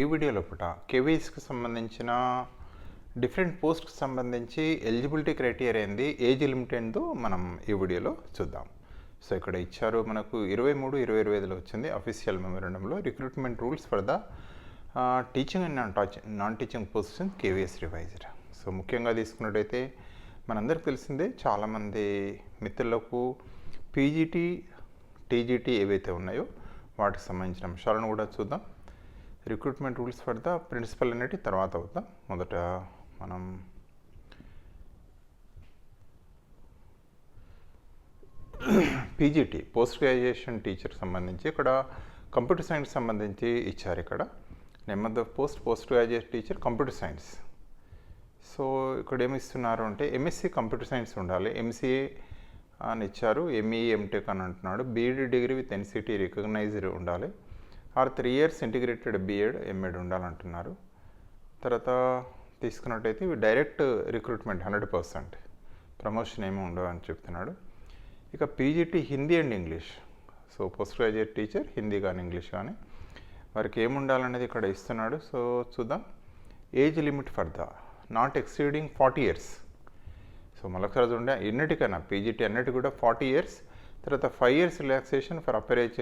ఈ వీడియోలో పూట కేవీఎస్కి సంబంధించిన డిఫరెంట్ పోస్ట్కి సంబంధించి ఎలిజిబిలిటీ క్రైటీరియా ఏంది ఏజ్ లిమిట్ ఏందో మనం ఈ వీడియోలో చూద్దాం. సో ఇక్కడ ఇచ్చారు మనకు ఇరవై మూడు ఇరవై ఇరవై ఐదులో వచ్చింది official మెమోరండంలో recruitment rules for the teaching and non teach non teaching position KVS reviser so ముఖ్యంగా తీసుకున్నట్టయితే మనందరికి తెలిసిందే చాలామంది మిత్రులకు పీజీటీ టీజీటీ ఏవైతే ఉన్నాయో వాటికి సంబంధించిన అంశాలను కూడా చూద్దాం. Recruitment rules for the principal అనేటి తర్వాత అవుతాం. మొదట మనం పీజీటీ పోస్ట్ గ్రాడ్యుయేషన్ టీచర్ సంబంధించి ఇక్కడ కంప్యూటర్ సైన్స్ సంబంధించి ఇచ్చారు ఇక్కడ. Name the post post graduate teacher computer science. So ఇక్కడ ఏమి ఇస్తున్నారు అంటే ఎంఎస్సి కంప్యూటర్ సైన్స్ ఉండాలి. ఎంసీఏ అని ఇచ్చారు. ఎంఈ ఎంటెక్ అని అంటున్నాడు. BEd degree with NCT recognised ఉండాలి. Or three years integrated BEd MEd ఉండాలంటున్నారు. తర్వాత తీసుకున్నట్టయితే ఇవి direct recruitment hundred percent. Promotion ఏమీ ఉండవు అని చెప్తున్నాడు. ఇక PGT Hindi and English. So post graduate teacher Hindi కానీ ఇంగ్లీష్ కానీ. వారికి ఏముండాలనేది ఇక్కడ ఇస్తున్నాడు. సో చూద్దాం. Age limit for the not exceeding forty years. So మళ్ళొకసారి చూడండి ఎన్నిటికైనా పీజీటీ అన్నిటి కూడా ఫార్టీ ఇయర్స్. తర్వాత five years relaxation for upper age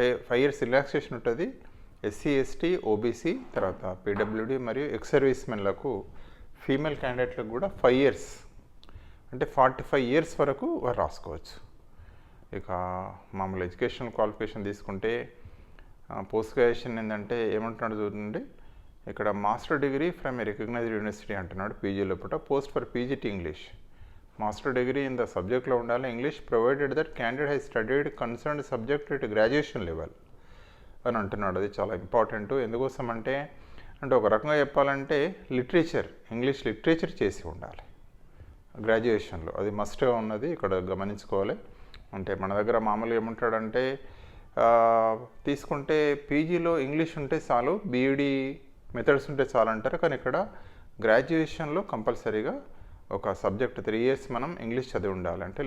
అంటే ఫైవ్ ఇయర్స్ రిలాక్సేషన్ ఉంటుంది. ఎస్సీ ఎస్టీ ఓబీసీ తర్వాత పీడబ్ల్యూడి మరియు ఎక్స్ సర్వీస్ మెన్లకు ఫీమేల్ క్యాండిడేట్లకు కూడా ఫైవ్ ఇయర్స్ అంటే ఫార్టీ ఫైవ్ ఇయర్స్ వరకు వారు రాసుకోవచ్చు. ఇక మామూలు ఎడ్యుకేషనల్ క్వాలిఫికేషన్ తీసుకుంటే పోస్ట్ గ్రాడ్యుయేషన్ ఏంటంటే ఏమంటున్నాడు చూడండి. ఇక్కడ master degree from a recognised university అంటున్నాడు పీజీ లోపల post for PGT English master degree in the సబ్జెక్ట్లో ఉండాలి. English provided that candidate high studied concern subject at graduation level అని అంటున్నాడు. అది చాలా ఇంపార్టెంట్. ఎందుకోసం అంటే అంటే ఒక రకంగా చెప్పాలంటే లిటరేచర్ ఇంగ్లీష్ లిటరేచర్ చేసి ఉండాలి గ్రాడ్యుయేషన్లో. అది మస్ట్గా ఉన్నది ఇక్కడ గమనించుకోవాలి. అంటే మన దగ్గర మామూలుగా ఏమంటాడంటే తీసుకుంటే పీజీలో ఇంగ్లీష్ ఉంటే చాలు బీఈడి మెథడ్స్ ఉంటే చాలు అంటారు. కానీ ఇక్కడ గ్రాడ్యుయేషన్లో కంపల్సరీగా ఒక సబ్జెక్ట్ త్రీ ఇయర్స్ మనం ఇంగ్లీష్ చదివి ఉండాలి అంటే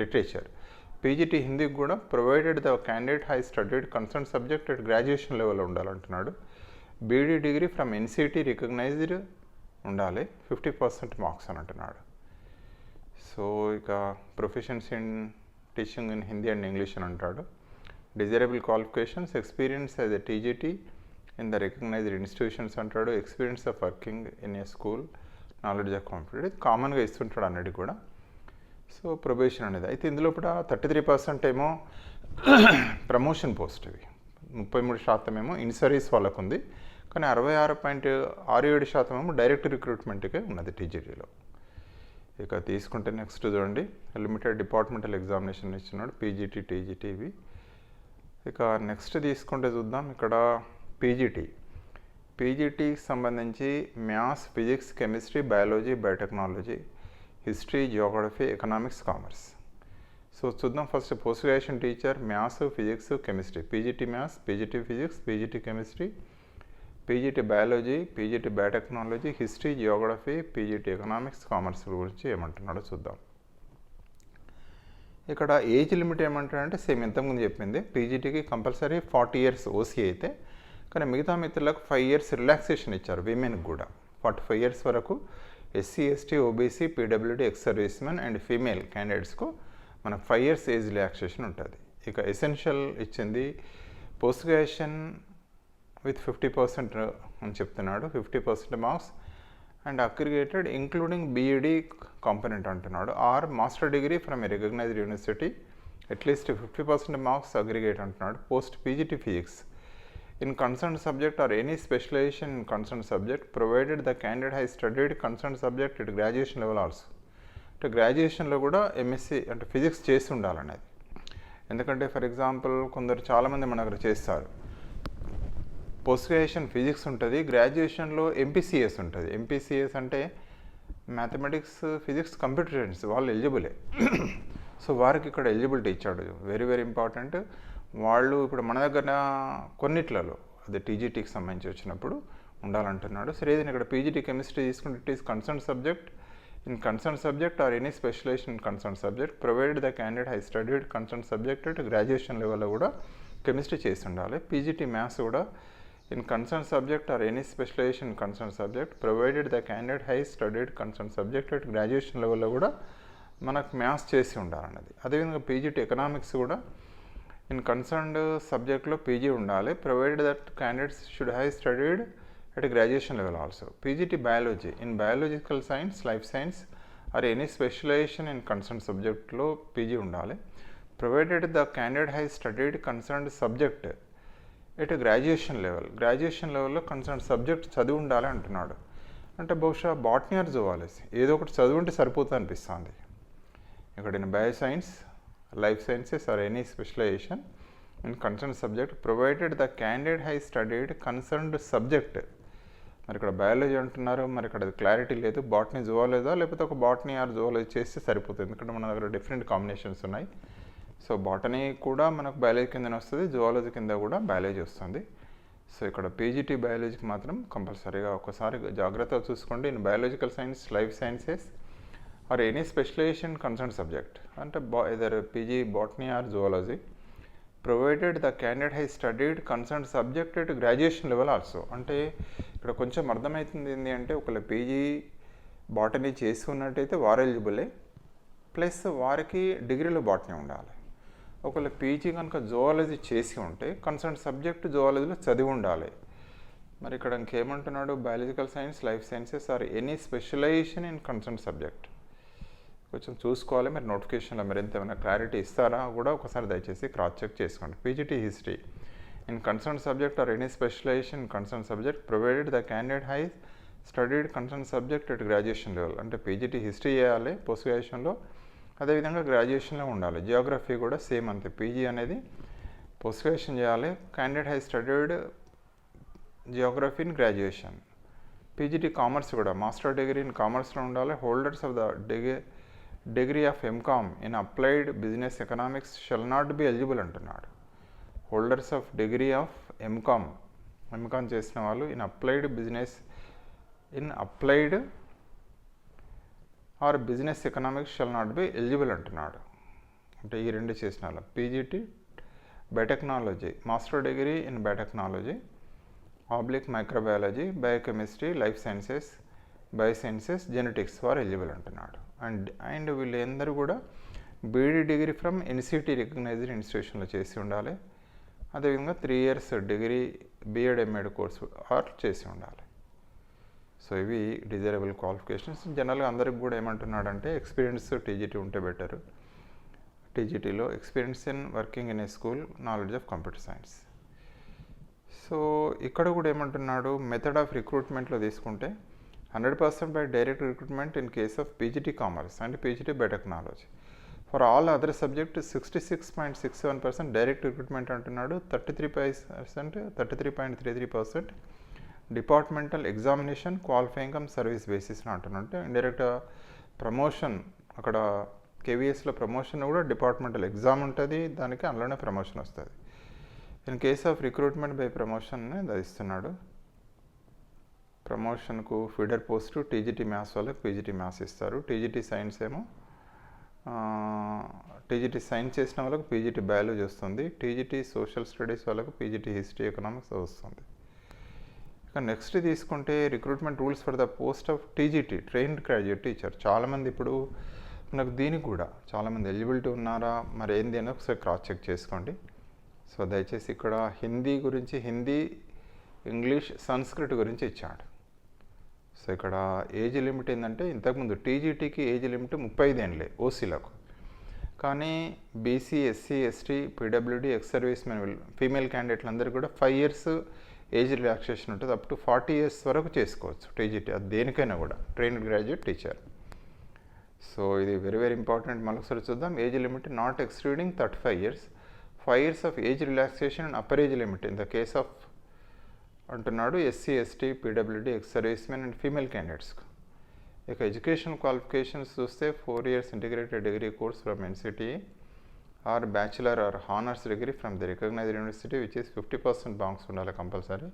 లిటరేచర్ పీజీటీ హిందీకి కూడా provided the candidate high studied concern subject at graduation లెవెల్లో ఉండాలంటున్నాడు. BEd degree from NCT recognised ఉండాలి ఫిఫ్టీ పర్సెంట్ మార్క్స్ అని అంటున్నాడు. సో ఇక professions in teaching in Hindi and English అని అంటాడు. Desirable qualifications experience as a TGT in the recognised institutions అంటాడు. Experience of working in a school knowledge of competent ఇది కామన్గా ఇస్తుంటాడు అన్నది కూడా. సో ప్రొబేషన్ అనేది. అయితే ఇందులో కూడా థర్టీ త్రీ పర్సెంట్ ఏమో ప్రమోషన్ పోస్ట్ ఇవి ముప్పై మూడు శాతం ఏమో ఇన్సరీస్ వాళ్ళకు ఉంది కానీ అరవై ఆరు పాయింట్ ఆరు ఏడు శాతం ఏమో డైరెక్ట్ రిక్రూట్మెంట్కే ఉన్నది టీజీడీలో ఇక తీసుకుంటే నెక్స్ట్ చూడండి. లిమిటెడ్ డిపార్ట్మెంటల్ ఎగ్జామినేషన్ ఇచ్చినాడు పీజీటీ టీజీటీ ఇవి ఇక నెక్స్ట్ తీసుకుంటే చూద్దాం. ఇక్కడ పీజీటీ పీజీటీకి సంబంధించి maths physics chemistry biology biotechnology history geography economics commerce. So చూద్దాం first post graduation teacher maths physics chemistry. PGT maths PGT physics PGT chemistry PGT biology PGT biotechnology history geography PGT economics commerce గురించి ఏమంటున్నాడో చూద్దాం. ఇక్కడ age limit ఏమంటాడంటే same ఇంతకుముందు చెప్పింది. పీజీటీకి compulsory forty years OC అయితే కానీ మిగతా మిత్రులకు ఫైవ్ ఇయర్స్ రిలాక్సేషన్ ఇచ్చారు విమెన్కి కూడా. ఫార్టీ ఫైవ్ ఇయర్స్ వరకు SC ST OBC PWD ex servicemen and female క్యాండిడేట్స్కు మన ఫైవ్ ఇయర్స్ ఏజ్ రిలాక్సేషన్ ఉంటుంది. ఇక ఎసెన్షియల్ ఇచ్చింది post graduation with fifty percent అని చెప్తున్నాడు fifty percent marks and aggregated including BEd component అంటున్నాడు. Or master degree from a recognised university at least fifty percent marks aggregate అంటున్నాడు. Post PGT physics in concern subject or any specialisation in concern subject provided the candidate high studied concern subject it graduation level also అంటే గ్రాడ్యుయేషన్లో కూడా MSc అంటే physics చేసి ఉండాలనేది. ఎందుకంటే for example కొందరు చాలామంది మన దగ్గర చేస్తారు. పోస్ట్ గ్రాడ్యుయేషన్ ఫిజిక్స్ ఉంటుంది. గ్రాడ్యుయేషన్లో ఎంపీసీఎస్ ఉంటుంది ఎంపీసీఎస్ అంటే మ్యాథమెటిక్స్ ఫిజిక్స్ కంప్యూటర్ సైన్స్ వాళ్ళు ఎలిజిబులే సో వారికి ఇక్కడ ఎలిజిబిలిటీ ఇచ్చాడు. వెరీ వెరీ ఇంపార్టెంట్ వాళ్ళు ఇప్పుడు మన దగ్గర కొన్నిట్లలో అది టీజీటీకి సంబంధించి వచ్చినప్పుడు ఉండాలంటున్నాడు. సరే ఏదైనా ఇక్కడ పీజీటీ కెమిస్ట్రీ తీసుకుంటే it is concern subject. In concern subject or any specialisation in concern subject provided the candidate high studied concern subject at graduation లెవెల్లో కూడా కెమిస్ట్రీ చేసి ఉండాలి. పీజీటీ మ్యాథ్స్ కూడా in concern subject or any specialisation concern subject provided the candidate high studied concern subject at graduation లెవెల్లో కూడా మనకు maths చేసి ఉండాలన్నది. అదేవిధంగా పీజీటీ ఎకనామిక్స్ కూడా ఇన్ కన్సర్న్డ్ సబ్జెక్ట్లో పీజీ ఉండాలి. Provided that candidates should high studied at graduation level also PGT biology in biological science life science or any specialisation in concern సబ్జెక్ట్లో పీజీ ఉండాలి. Provided the candidate high studied concerned subject at graduation level graduation లెవెల్లో concern subject చదివి ఉండాలి అంటున్నాడు. అంటే బహుశా botany or zoology ఏదో ఒకటి చదువుంటే సరిపోతుంది అనిపిస్తుంది. ఇక్కడ bio science life sciences or any specialisation in concern subject provided the candidate high studied concerned subject మరి ఇక్కడ బయాలజీ అంటున్నారు మరి ఇక్కడ క్లారిటీ లేదు బాటనీ జువాలజా లేకపోతే ఒక బాటనీ ఆర్ జువాలజీ చేస్తే సరిపోతుంది. ఎందుకంటే మన దగ్గర డిఫరెంట్ కాంబినేషన్స్ ఉన్నాయి. సో బాటనీ కూడా మనకు బయాలజీ కింద వస్తుంది జువాలజీ కింద కూడా బయాలజీ వస్తుంది. సో ఇక్కడ పీజీటీ బయాలజీకి మాత్రం కంపల్సరీగా ఒకసారి జాగ్రత్తగా చూసుకోండి. In biological science life sciences or any specialisation concern subject అంటే బా either PG botany or zoology provided the candidate high studied concern subject at graduation level also అంటే ఇక్కడ కొంచెం అర్థమవుతుంది ఏంటి అంటే ఒకవేళ పీజీ బాటనీ చేసి ఉన్నట్టయితే వారు ఎలిజిబులే ప్లస్ వారికి డిగ్రీలో బాటనీ ఉండాలి. ఒకవేళ పీజీ కనుక జువాలజీ చేసి ఉంటే కన్సర్న్ సబ్జెక్ట్ జువాలజీలో చదివి ఉండాలి. మరి ఇక్కడ ఇంకేమంటున్నాడు? Biological science life sciences or any specialisation in concern subject కొంచెం చూసుకోవాలి. మరి నోటిఫికేషన్లో మీరు ఎంత ఏమైనా క్లారిటీ ఇస్తారా కూడా ఒకసారి దయచేసి క్రాస్ చెక్ చేసుకోండి. PGT history. In concern subject or any specialization concern subject provided the candidate high studied concern subject at graduation level అంటే పీజీటీ హిస్టరీ చేయాలి పోస్ట్ గ్రాడ్యుయేషన్లో అదేవిధంగా గ్రాడ్యుయేషన్లో ఉండాలి. జియోగ్రఫీ కూడా సేమ్ అంతే. పీజీ అనేది పోస్ట్ గ్రాడ్యుయేషన్ చేయాలి. Candidate high studied geography in graduation PGT commerce కూడా. మాస్టర్ డిగ్రీ ఇన్ కామర్స్లో ఉండాలి. Holders of the degree degree of MCom in applied business economics shall not be eligible అంటున్నాడు. Holders of degree of MCom MCom చేసిన వాళ్ళు in applied business in applied or business economics shall not be eligible అంటున్నాడు. అంటే ఈ రెండు చేసిన వాళ్ళు PGT biotechnology master degree in biotechnology oblique microbiology biochemistry life sciences biosciences genetics వారు eligible అంటున్నాడు. అండ్ అండ్ వీళ్ళందరూ కూడా BEd degree from NCT recognised ఇన్స్టిట్యూషన్లో చేసి ఉండాలి. అదేవిధంగా three years degree BEd MEd course or చేసి ఉండాలి. సో ఇవి డిజైరబుల్ క్వాలిఫికేషన్స్. జనరల్గా అందరికి కూడా ఏమంటున్నాడంటే ఎక్స్పీరియన్స్ టీజీటీ ఉంటే better. టీజీటీలో experience in working in a school knowledge of computer science. So ఇక్కడ కూడా ఏమంటున్నాడు మెథడ్ ఆఫ్ రిక్రూట్మెంట్లో తీసుకుంటే hundred percent by direct recruitment in case of PGT commerce and PGT biotechnology for all other subject sixty six point six seven percent direct recruitment అంటున్నాడు. Thirty three percent thirty three point three three percent departmental examination qualifying cum service బేసిస్ని అంటున్నట్టు indirect promotion అక్కడ కేవీఎస్లో promotion కూడా departmental exam ఉంటుంది. దానికి అందులోనే promotion వస్తుంది. In case of recruitment by ప్రమోషన్ని ఇస్తున్నాడు ప్రమోషన్కు ఫీడర్ పోస్టు టీజీటీ మ్యాథ్స్ వాళ్ళకి పీజీటీ మ్యాథ్స్ ఇస్తారు. టీజీటీ సైన్స్ ఏమో టీజీటీ సైన్స్ చేసిన వాళ్ళకు పీజీటీ బయాలజీ వస్తుంది. టీజీటీ సోషల్ స్టడీస్ వాళ్ళకు పీజీటీ హిస్టరీ ఎకనామిక్స్ వస్తుంది. ఇక నెక్స్ట్ తీసుకుంటే recruitment rules for the post of TGT trained graduate teacher. చాలామంది ఇప్పుడు మనకు దీనికి కూడా చాలామంది ఎలిజిబిలిటీ ఉన్నారా? మరి ఏంది అని ఒకసారి క్రాస్ చెక్ చేసుకోండి. సో దయచేసి ఇక్కడ హిందీ గురించి హిందీ ఇంగ్లీష్ సంస్కృత్ గురించి ఇచ్చాడు. సో ఇక్కడ ఏజ్ లిమిట్ ఏంటంటే ఇంతకుముందు టీజీటీకి ఏజ్ లిమిట్ ముప్పై ఐదేండ్లే ఓసీలకు. కానీ BC SC ST PWD ex service men female క్యాండిడేట్లందరూ కూడా ఫైవ్ ఇయర్స్ ఏజ్ రిలాక్సేషన్ ఉంటుంది. అప్ టు ఫార్టీ ఇయర్స్ వరకు చేసుకోవచ్చు టీజీటీ అది దేనికైనా కూడా ట్రైన్డ్ గ్రాడ్యుయేట్ టీచర్. సో ఇది వెరీ వెరీ ఇంపార్టెంట్. మరొకసారి చూద్దాం. Age limit not excluding thirty five years. Five years of age relaxation and upper age limit. In the case of అంటున్నాడు SC ST PWD ex servicemen and female క్యాండిడేట్స్కు ఇక education qualifications చూస్తే four years integrated degree course from NCT or bachelor or honours degree from the recognised university which is fifty percent banks ఉండాలి compulsory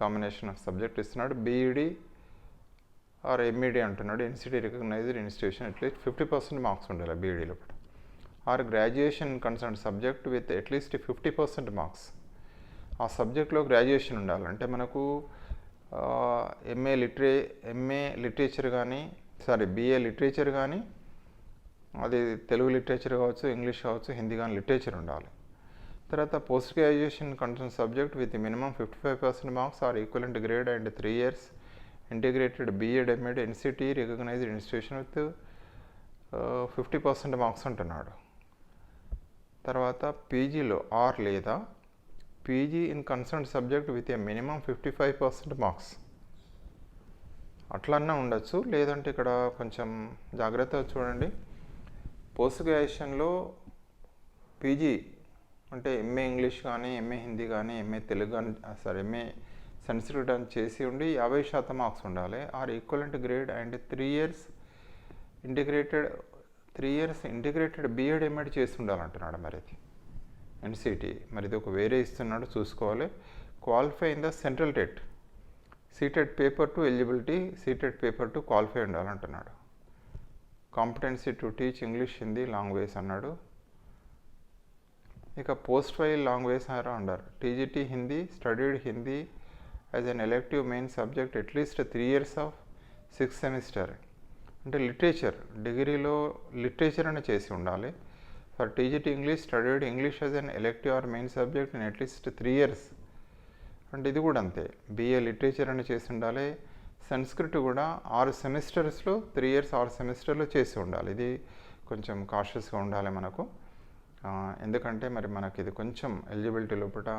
combination of subject ఇస్తున్నాడు. BEd or MEd అంటున్నాడు. NCT recognised institution at least fifty percent marks ఉండాలి బీఈడీలో or graduation concern subject with at least fifty percent marks ఆ సబ్జెక్ట్లో graduation ఉండాలి. అంటే మనకు MA లిటరే ఎంఏ లిటరేచర్ కానీ సారీ బిఏ లిటరేచర్ కానీ అది తెలుగు లిటరేచర్ కావచ్చు ఇంగ్లీష్ కావచ్చు హిందీ కానీ లిటరేచర్ ఉండాలి. తర్వాత post graduation concern subject with minimum fifty five percent marks or equivalent grade and three years integrated BEd MEd NCTE recognised institution with fifty percent marks అంటున్నాడు తర్వాత పీజీలో ఆర్ లేదా PG in concern subject with a minimum fifty five percent marks అట్లన్నా ఉండొచ్చు. లేదంటే ఇక్కడ కొంచెం జాగ్రత్తగా చూడండి. పోస్ట్ గ్రాడ్యుయేషన్లో పీజీ అంటే ఎంఏ ఇంగ్లీష్ కానీ ఎంఏ హిందీ కానీ ఎంఏ తెలుగు కానీ సారీ ఎంఏ సంస్కృట్ అని చేసి ఉండి యాభై శాతం మార్క్స్ ఉండాలి. Or equivalent grade and three years integrated three years integrated BEd MEd చేసి ఉండాలంటున్నాడు మరి అది ఎన్సిటి. మరి ఇది ఒక వేరే ఇస్తున్నాడు చూసుకోవాలి. Qualify in the central TET CTET paper two eligibility CTET paper two qualify ఉండాలంటున్నాడు. Competency to teach English Hindi language అన్నాడు. ఇక post file language are under. TGT Hindi studied Hindi as an elective main subject at least three years of six semester అంటే literature డిగ్రీలో literature అని చేసి ఉండాలి. For TGT English studied English as an elective or main subject in at least three years అంటే ఇది కూడా అంతే. BA literature అని చేసి ఉండాలి. సంస్కృత్ కూడా ఆరు సెమిస్టర్స్లో త్రీ ఇయర్స్ ఆరు సెమిస్టర్లో చేసి ఉండాలి. ఇది కొంచెం కాషియస్గా ఉండాలి మనకు. ఎందుకంటే మరి మనకి ఇది కొంచెం ఎలిజిబిలిటీ లోపల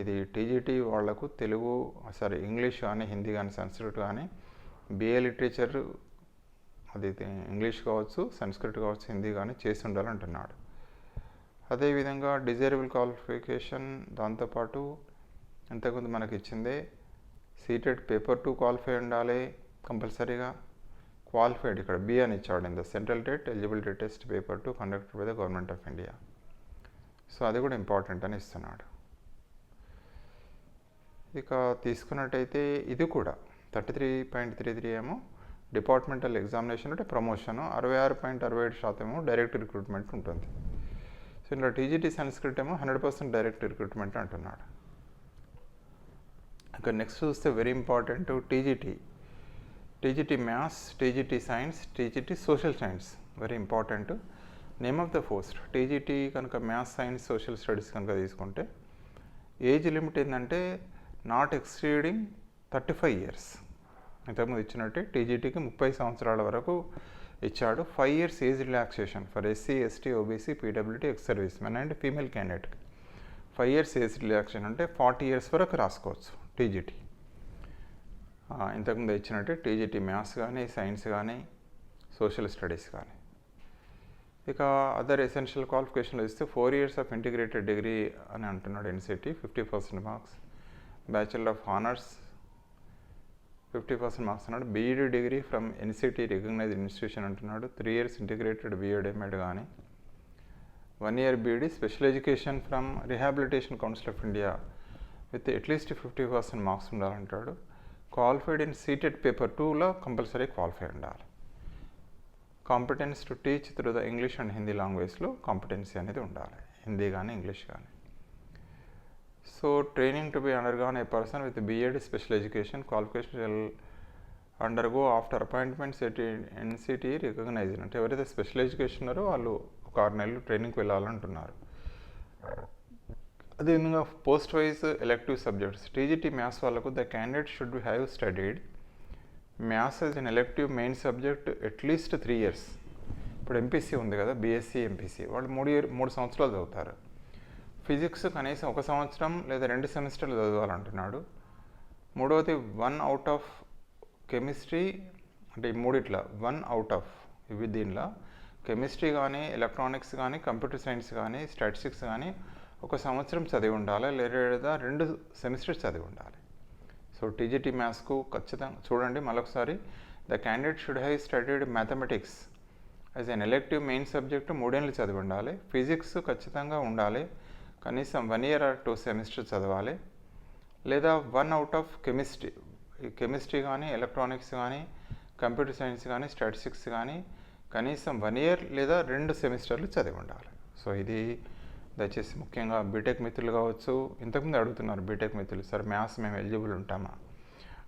ఇది టీజీటీ వాళ్ళకు తెలుగు సారీ ఇంగ్లీష్ కానీ హిందీ కానీ సంస్కృత్ కానీ బిఏ లిటరేచర్ అది ఇంగ్లీష్ కావచ్చు సంస్కృత్ కావచ్చు హిందీ కానీ చేసి ఉండాలంటున్నాడు. అదేవిధంగా డిజైరబుల్ క్వాలిఫికేషన్ దాంతోపాటు ఇంతకుముందు మనకి ఇచ్చిందే సీటెడ్ పేపర్ టూ క్వాలిఫై ఉండాలి కంపల్సరీగా. క్వాలిఫైడ్ ఇక్కడ బి అని ఇచ్చాడు in the central TET eligibility test paper two conducted by the government of India. So అది కూడా ఇంపార్టెంట్ అని ఇస్తున్నాడు. ఇక తీసుకున్నట్టయితే ఇది కూడా thirty three point three three ఏమో డిపార్ట్మెంటల్ ఎగ్జామినేషన్ అంటే ప్రమోషన్. అరవై ఆరు పాయింట్ అరవై ఏడు శాతం ఏమో డైరెక్ట్ రిక్రూట్మెంట్ ఉంటుంది. సో ఇందులో టీజీటీ సంస్కృత్ ఏమో హండ్రెడ్ పర్సెంట్ డైరెక్ట్ రిక్రూట్మెంట్ అంటున్నాడు. ఇక నెక్స్ట్ చూస్తే very important TGT. TGT maths TGT science TGT social science. Very important. Name of the post. TGT కనుక మ్యాథ్స్ సైన్స్ సోషల్ స్టడీస్ కనుక తీసుకుంటే ఏజ్ లిమిట్ ఏంటంటే not exceeding thirty five years. ఇంతకుముందు ఇచ్చినట్టే టీజీటీకి ముప్పై సంవత్సరాల వరకు ఇచ్చాడు. Five years age relaxation for SC ST OBC PWT ex service men and female క్యాండిడేట్కి five years age relaxation అంటే ఫార్టీ ఇయర్స్ వరకు రాసుకోవచ్చు టీజీటీ. ఇంతకుముందు ఇచ్చినట్టే టీజీటీ మ్యాథ్స్ కానీ సైన్స్ కానీ సోషల్ స్టడీస్ కానీ ఇక అదర్ ఎసెన్షియల్ క్వాలిఫికేషన్లు ఇస్తే four years of integrated degree అని అంటున్నాడు NCT fifty percent marks bachelor of honours fifty percent marks అన్నాడు. BEd degree from NCT recognised institution అంటున్నాడు. Three years integrated BEd MEd కానీ one year BEd special education from rehabilitation council of India with at least fifty percent marks ఉండాలంటాడు. Qualified in CTET paper టూలో compulsory qualify ఉండాలి. Competence to teach through the English and Hindi లాంగ్వేజ్లో competency అనేది ఉండాలి. హిందీ కానీ English కానీ so training to be undergone a person with BEd special education qualification undergo after appointments at NCT recognise అంటే ఎవరైతే special education ఉన్నారో వాళ్ళు ఒక ఆరు నెలలు ట్రైనింగ్కి వెళ్ళాలంటున్నారు. అదేవిధంగా post wise elective subjects TGT maths వాళ్ళకు the candidate should be have studied maths as an elective main subject at least three years ఇప్పుడు ఎంపీసీ ఉంది కదా బీఎస్సీ ఎంపీసీ వాళ్ళు మూడు ఇయర్ మూడు సంవత్సరాలు చదువుతారు. ఫిజిక్స్ కనీసం ఒక సంవత్సరం లేదా రెండు సెమిస్టర్లు చదవాలంటున్నాడు. మూడవది వన్ అవుట్ ఆఫ్ కెమిస్ట్రీ అంటే ఈ మూడిట్లా వన్ అవుట్ ఆఫ్ ఇవి దీనిలో. కెమిస్ట్రీ కానీ ఎలక్ట్రానిక్స్ కానీ కంప్యూటర్ సైన్స్ కానీ స్టాటిస్టిక్స్ కానీ ఒక సంవత్సరం చదివి ఉండాలి. లేదా రెండు సెమిస్టర్స్ చదివి ఉండాలి. సో టీజీటీ మ్యాథ్స్కు ఖచ్చితంగా చూడండి మరొకసారి. The candidate should high studied mathematics as an elective main subject మూడేళ్ళు చదివి ఉండాలి. ఫిజిక్స్ ఖచ్చితంగా ఉండాలి. కనీసం one year or two semester చదవాలి. లేదా one out of chemistry chemistry కానీ ఎలక్ట్రానిక్స్ కానీ కంప్యూటర్ సైన్స్ కానీ స్టాటిస్టిక్స్ కానీ కనీసం వన్ ఇయర్ లేదా రెండు సెమిస్టర్లు చదివి ఉండాలి. సో ఇది దయచేసి ముఖ్యంగా బీటెక్ మిత్రులు కావచ్చు ఇంతకుముందు అడుగుతున్నారు బీటెక్ మిత్రులు సార్ మ్యాథ్స్ మేము ఎలిజిబుల్ ఉంటామా?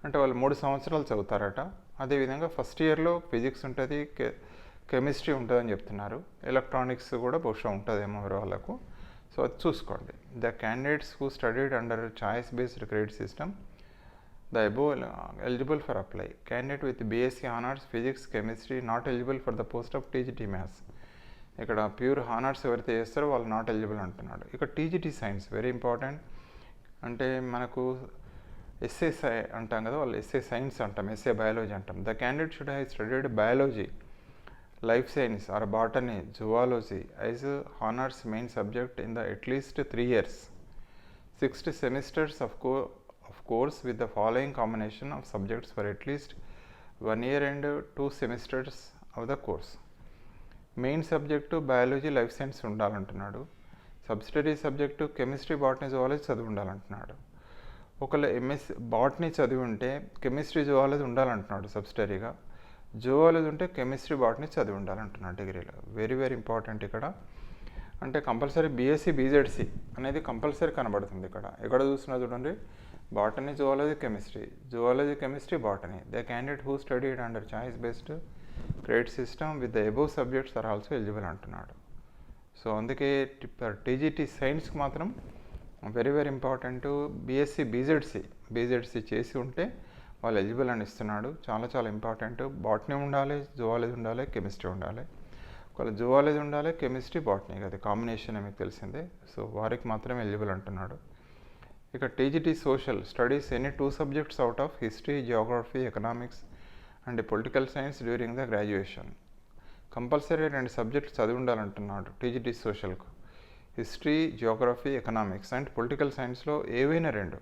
అంటే వాళ్ళు మూడు సంవత్సరాలు చదువుతారట. అదేవిధంగా ఫస్ట్ ఇయర్లో ఫిజిక్స్ ఉంటుంది కె కెమిస్ట్రీ ఉంటుందని చెప్తున్నారు. ఎలక్ట్రానిక్స్ కూడా బహుశా ఉంటుందేమో వాళ్ళకు. సో అది చూసుకోండి. The candidates who studied under choice based credit system the above eligible for apply candidate with BSc honours physics chemistry not eligible for the post of TGT maths ఇక్కడ pure honours ఎవరైతే చేస్తారో వాళ్ళు not eligible అంటున్నాడు. ఇక్కడ TGT science very important అంటే మనకు SA సై అంటాం కదా వాళ్ళు ఎస్ఏ సైన్స్ అంటాం ఎస్ఏ బయాలజీ అంటాం. The candidate should have studied biology life science or botany zoology as honours main subject in the at least three years. Sixth semesters of co of course with the following combination of subjects for at least one year and two semesters of the course. Main subject biology life science ఉండాలంటున్నాడు. Subsidiary subject chemistry botany zoology చదివి ఉండాలంటున్నాడు. ఒకవేళ MS botany చదివి ఉంటే chemistry zoology ఉండాలంటున్నాడు సబ్సిడరీగా zoology ఉంటే chemistry botany చదివి ఉండాలంటున్నా డిగ్రీలో. వెరీ వెరీ ఇంపార్టెంట్ ఇక్కడ. అంటే కంపల్సరీ బీఎస్సీ బీజెడ్సీ అనేది కంపల్సరీ కనబడుతుంది ఇక్కడ. ఎక్కడ చూసినా చూడండి botany zoology chemistry. Zoology chemistry botany. The candidate who studied under choice based credit system with the above subjects are also eligible అంటున్నాడు. సో అందుకే టీజీటీ సైన్స్కి మాత్రం very very important BSc BZC BZC చేసి ఉంటే వాళ్ళు ఎలిజిబుల్ అని ఇస్తున్నాడు. చాలా చాలా ఇంపార్టెంట్ బాటనీ ఉండాలి జువాలజీ ఉండాలి కెమిస్ట్రీ ఉండాలి. ఒకవేళ జువాలజీ ఉండాలి కెమిస్ట్రీ బాటనీ అది కాంబినేషన్ మీకు తెలిసిందే. సో వారికి మాత్రమే ఎలిజిబుల్ అంటున్నాడు. ఇక TGT social studies any two subjects out of history geography economics and political science during the graduation compulsory రెండు సబ్జెక్ట్స్ చదివి ఉండాలంటున్నాడు TGT సోషల్కు history geography economics and political సైన్స్లో ఏవైనా రెండు.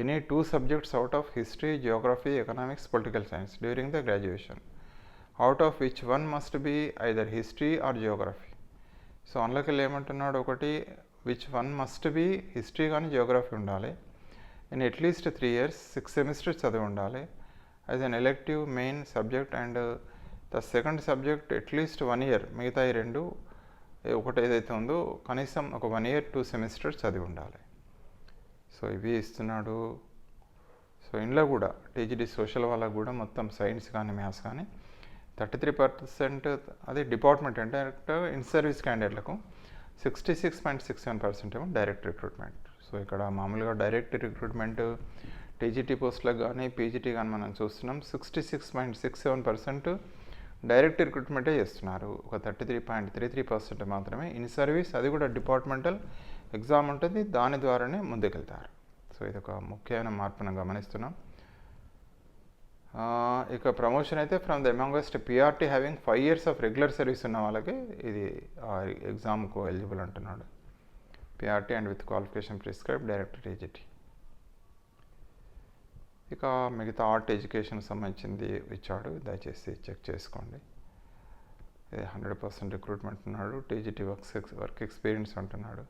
Any two subjects out of history geography economics political science during the graduation. Out of which one must be either history or geography. So అందులోకి ఏమంటున్నాడు ఒకటి which one must be history కానీ Geography ఉండాలి. In at least three years six semesters చదివి ఉండాలి. As an elective main subject and the second subject at least one year మిగతా ఈ రెండు ఒకటి ఏదైతే ఉందో కనీసం ఒక వన్ ఇయర్ టూ సెమిస్టర్స్ చదివి ఉండాలి. సో ఇవి ఇస్తున్నాడు. సో ఇంట్లో కూడా టీజీడీ సోషల్ వాళ్ళకు కూడా మొత్తం సైన్స్ కానీ మ్యాథ్స్ కానీ థర్టీ త్రీ పర్సెంట్ అదే డిపార్ట్మెంట్ అంటే in service క్యాండిడేట్లకు sixty six point six seven percent ఏమో డైరెక్ట్ రిక్రూట్మెంట్. సో ఇక్కడ మామూలుగా డైరెక్ట్ రిక్రూట్మెంట్ టీజీటీ పోస్టులకు కానీ పీజీటీ కానీ మనం చూస్తున్నాం. Sixty six point six seven percent direct రిక్రూట్మెంటే చేస్తున్నారు. ఒక thirty three point three three percent మాత్రమే. ఇన్ సర్వీస్ అది కూడా డిపార్ట్మెంటల్ ఎగ్జామ్ ఉంటుంది దాని ద్వారానే ముందుకెళ్తారు. సో ఇది ఒక ముఖ్యమైన మార్పును గమనిస్తున్నాం. ఇక ప్రమోషన్ అయితే from the amongst PRT having five years of regular service ఉన్న వాళ్ళకి ఇది ఎగ్జామ్కు ఎలిజిబుల్ అంటున్నాడు. PRT and with qualification prescribe director TGT ఇక మిగతా ఆర్ట్ ఎడ్యుకేషన్ సంబంధించింది ఇచ్చాడు దయచేసి చెక్ చేసుకోండి. ఇది హండ్రెడ్ పర్సెంట్ రిక్రూట్మెంట్ ఉన్నాడు టీజీటీ వర్క్స్ వర్క్ ఎక్స్పీరియన్స్ అంటున్నాడు.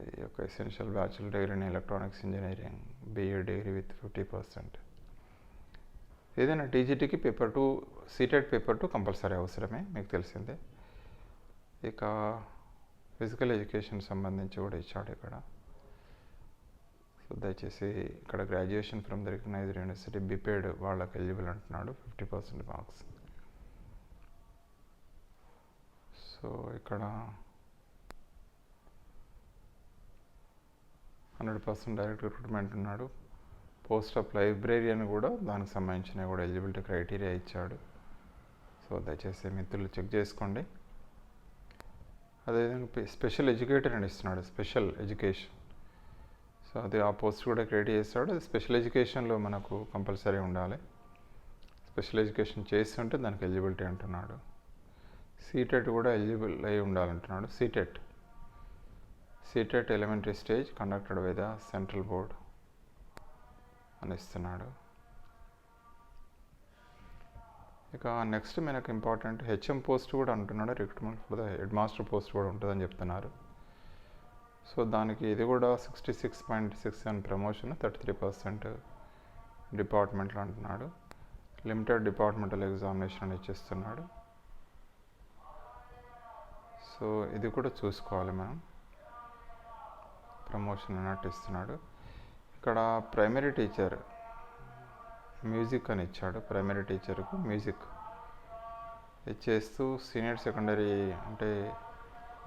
ఈ యొక్క essential bachelor degree in electronics engineering BA degree with fifty percent ఏదైనా టీజీటీకి paper two CTET paper two compulsory అవసరమే మీకు తెలిసిందే. ఇక ఫిజికల్ ఎడ్యుకేషన్ సంబంధించి కూడా ఇచ్చాడు ఇక్కడ. సో దయచేసి ఇక్కడ graduation from the recognised university బిపేడ్ వాళ్ళకి ఎలిజిబుల్ అంటున్నాడు ఫిఫ్టీ పర్సెంట్ మార్క్స్ సో ఇక్కడ హండ్రెడ్ పర్సెంట్ డైరెక్ట్ రిక్రూట్మెంట్ ఉన్నాడు. పోస్ట్ ఆఫ్ లైబ్రేరియన్ కూడా దానికి సంబంధించిన కూడా ఎలిజిబిలిటీ క్రైటీరియా ఇచ్చాడు. సో దయచేసి మిత్రులు చెక్ చేసుకోండి. అదేవిధంగా స్పెషల్ ఎడ్యుకేటర్ అని ఇస్తున్నాడు స్పెషల్ ఎడ్యుకేషన్. సో అది ఆ పోస్ట్ కూడా క్రియేట్ చేస్తాడు. అది స్పెషల్ ఎడ్యుకేషన్లో మనకు కంపల్సరీ ఉండాలి. స్పెషల్ ఎడ్యుకేషన్ చేస్తుంటే దానికి ఎలిజిబిలిటీ అంటున్నాడు. సీటెట్ కూడా ఎలిజిబుల్ అయి ఉండాలంటున్నాడు. CTET. CTET elementary stage conducted by the central board అని ఇస్తున్నాడు. ఇక నెక్స్ట్ మనకు ఇంపార్టెంట్ హెచ్ఎం పోస్ట్ కూడా అంటున్నాడు recruitment for the head master post కూడా ఉంటుందని చెప్తున్నారు. సో దానికి ఇది కూడా sixty six point six seven promotion thirty three percent డిపార్ట్మెంట్లో అంటున్నాడు. లిమిటెడ్ డిపార్ట్మెంటల్ ఎగ్జామినేషన్ అని ఇచ్చేస్తున్నాడు. సో ఇది కూడా చూసుకోవాలి మనం. ప్రమోషన్ అన్నట్టు ఇస్తున్నాడు. ఇక్కడ ప్రైమరీ టీచర్ మ్యూజిక్ అని ఇచ్చాడు. ప్రైమరీ టీచర్కు మ్యూజిక్ ఇచ్చేస్తూ సీనియర్ సెకండరీ అంటే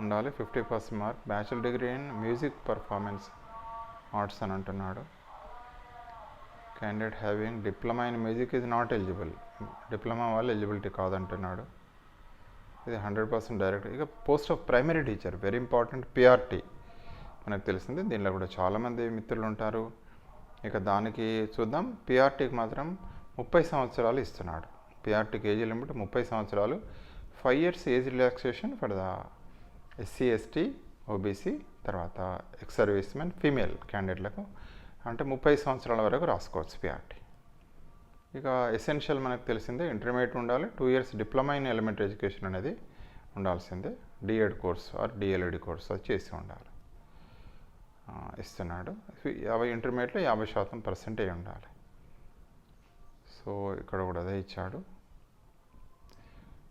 ఉండాలి. Fifty percent mark. Bachelor degree in music performance arts అని అంటున్నాడు. Candidate having diploma in music is not eligible. Diploma వాళ్ళు ఎలిజిబిలిటీ కాదంటున్నాడు. ఇది హండ్రెడ్ పర్సెంట్ డైరెక్ట్. ఇక post of primary teacher. Very important PRT. మనకు తెలిసింది. దీనిలో కూడా చాలామంది మిత్రులు ఉంటారు ఇక దానికి చూద్దాం. పిఆర్టీకి మాత్రం ముప్పై సంవత్సరాలు ఇస్తున్నాడు. పిఆర్టీకి ఏజ్ లిమిట్ ముప్పై సంవత్సరాలు. Five years age relaxation for the SC ST OBC తర్వాత ఎక్స్ సర్వీస్ మెన్ ఫీమేల్ క్యాండిడేట్లకు అంటే ముప్పై సంవత్సరాల వరకు రాసుకోవచ్చు పిఆర్టీ. ఇక ఎసెన్షియల్ మనకు తెలిసిందే ఇంటర్మీడియట్ ఉండాలి. Two years diploma in elementary education అనేది ఉండాల్సిందే. DEd course or DElEd course అది చేసి ఉండాలి. ఇస్తున్నాడు. యాభై ఇంటర్మీడియట్లో యాభై శాతం పర్సెంటేజ్ ఉండాలి. సో ఇక్కడ కూడా అదే ఇచ్చాడు.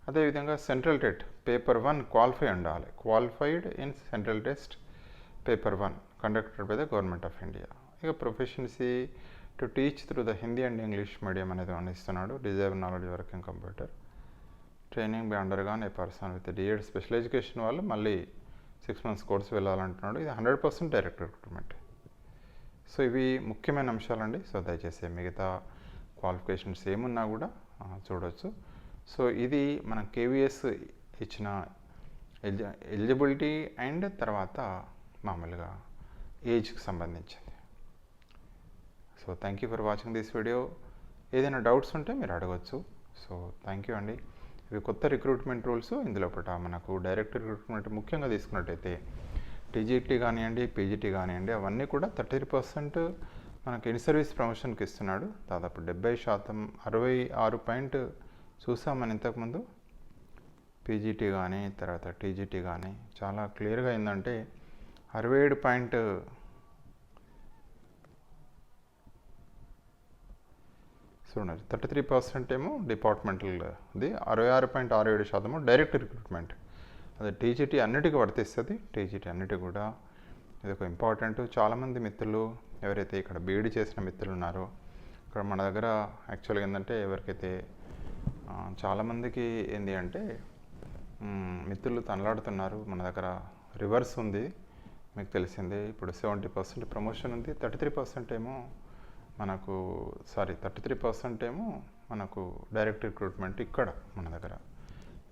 అదేవిధంగా central TET paper one qualify ఉండాలి. Qualified in central test paper one conducted by the government of India. ఇక proficiency to teach through the Hindi and English medium అనేది అందిస్తున్నాడు desire knowledge working computer. Training by undergone a person with DEd special education వాళ్ళు మళ్ళీ six months course వెళ్ళాలంటున్నాడు. ఇది hundred percent direct recruitment. So ఇవి ముఖ్యమైన అంశాలండి. So దయచేసి మిగతా క్వాలిఫికేషన్స్ ఏమున్నా కూడా చూడవచ్చు సో ఇది మన కేవీఎస్ ఇచ్చిన ఎలిజి ఎలిజిబిలిటీ అండ్ తర్వాత మామూలుగా ఏజ్కి సంబంధించింది. So thank you for watching this video. ఏదైనా డౌట్స్ ఉంటే మీరు అడగచ్చు. సో థ్యాంక్ యూ అండి. ఇవి కొత్త రిక్రూట్మెంట్ రూల్స్ ఇందులో పట మనకు డైరెక్ట్ రిక్రూట్మెంట్ ముఖ్యంగా తీసుకున్నట్టయితే టీజీటీ కానివ్వండి పీజీటీ కానివ్వండి అవన్నీ కూడా థర్టీ పర్సెంట్ మనకి ఇన్ సర్వీస్ ప్రమోషన్కి ఇస్తున్నాడు. దాదాపు డెబ్బై శాతం అరవై ఆరు పాయింట్ చూసాం మనం ఇంతకుముందు పీజీటీ కానీ తర్వాత టీజీటీ కానీ చాలా క్లియర్గా ఏంటంటే అరవై ఏడు పాయింట్ చూడండి థర్టీ త్రీ పర్సెంట్ ఏమో డిపార్ట్మెంటల్ది అరవై ఆరు పాయింట్ ఆరు ఏడు శాతము డైరెక్ట్ రిక్రూట్మెంట్. అది టీజీటీ అన్నిటికీ వర్తిస్తుంది. టీజీటీ అన్నిటి కూడా ఇది ఒక ఇంపార్టెంట్. చాలామంది మిత్రులు ఎవరైతే ఇక్కడ బీఈడి చేసిన మిత్రులు ఉన్నారో ఇక్కడ మన దగ్గర యాక్చువల్గా ఏంటంటే ఎవరికైతే చాలామందికి ఏంటి అంటే మిత్రులు తనలాడుతున్నారు మన దగ్గర రివర్స్ ఉంది మీకు తెలిసిందే. ఇప్పుడు సెవెంటీ పర్సెంట్ ప్రమోషన్ ఉంది. థర్టీ త్రీ పర్సెంట్ ఏమో మనకు సారీ థర్టీ త్రీ పర్సెంట్ ఏమో మనకు డైరెక్ట్ రిక్రూట్మెంట్ ఇక్కడ మన దగ్గర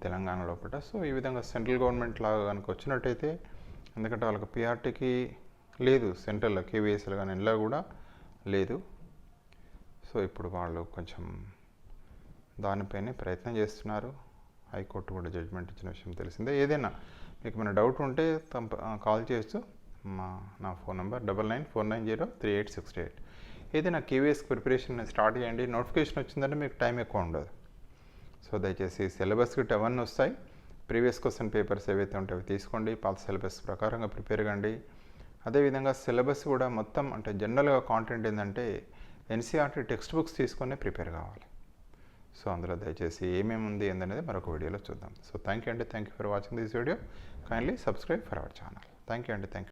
తెలంగాణ లోపల. సో ఈ విధంగా సెంట్రల్ గవర్నమెంట్ లాగా కనుక వచ్చినట్టయితే ఎందుకంటే వాళ్ళకి పిఆర్టీకి లేదు సెంట్రల్లో కేవీఎస్ఎల్ కానీ ఇలా కూడా లేదు. సో ఇప్పుడు వాళ్ళు కొంచెం దానిపైనే ప్రయత్నం చేస్తున్నారు. హైకోర్టు కూడా జడ్జిమెంట్ ఇచ్చిన విషయం తెలిసిందే. ఏదైనా మీకు ఏమైనా డౌట్ ఉంటే తంప కాల్ చేయొచ్చు. మా నా phone number double nine four nine zero three eight six eight ఏదైనా కేవీఎస్ ప్రిపరేషన్ స్టార్ట్ చేయండి. నోటిఫికేషన్ వచ్చిందంటే మీకు టైం ఎక్కువ ఉండదు. సో దయచేసి సిలబస్కి గిట్ వస్తాయి. ప్రీవియస్ క్వశ్చన్ పేపర్స్ ఏవైతే ఉంటాయో అవి తీసుకోండి. పాత సిలబస్ ప్రకారంగా ప్రిపేర్ కండి. అదేవిధంగా సిలబస్ కూడా మొత్తం అంటే జనరల్గా కాంటెంట్ ఏంటంటే ఎన్సీఆర్టీ టెక్స్ట్ బుక్స్ తీసుకొని ప్రిపేర్ కావాలి. సో అందులో దయచేసి ఏమేమి ఉంది ఏందనేది మరొక వీడియోలో చూద్దాం. సో థ్యాంక్ యూ అండి. Thank you for watching this video kindly subscribe for our channel thank you అండి. Thank you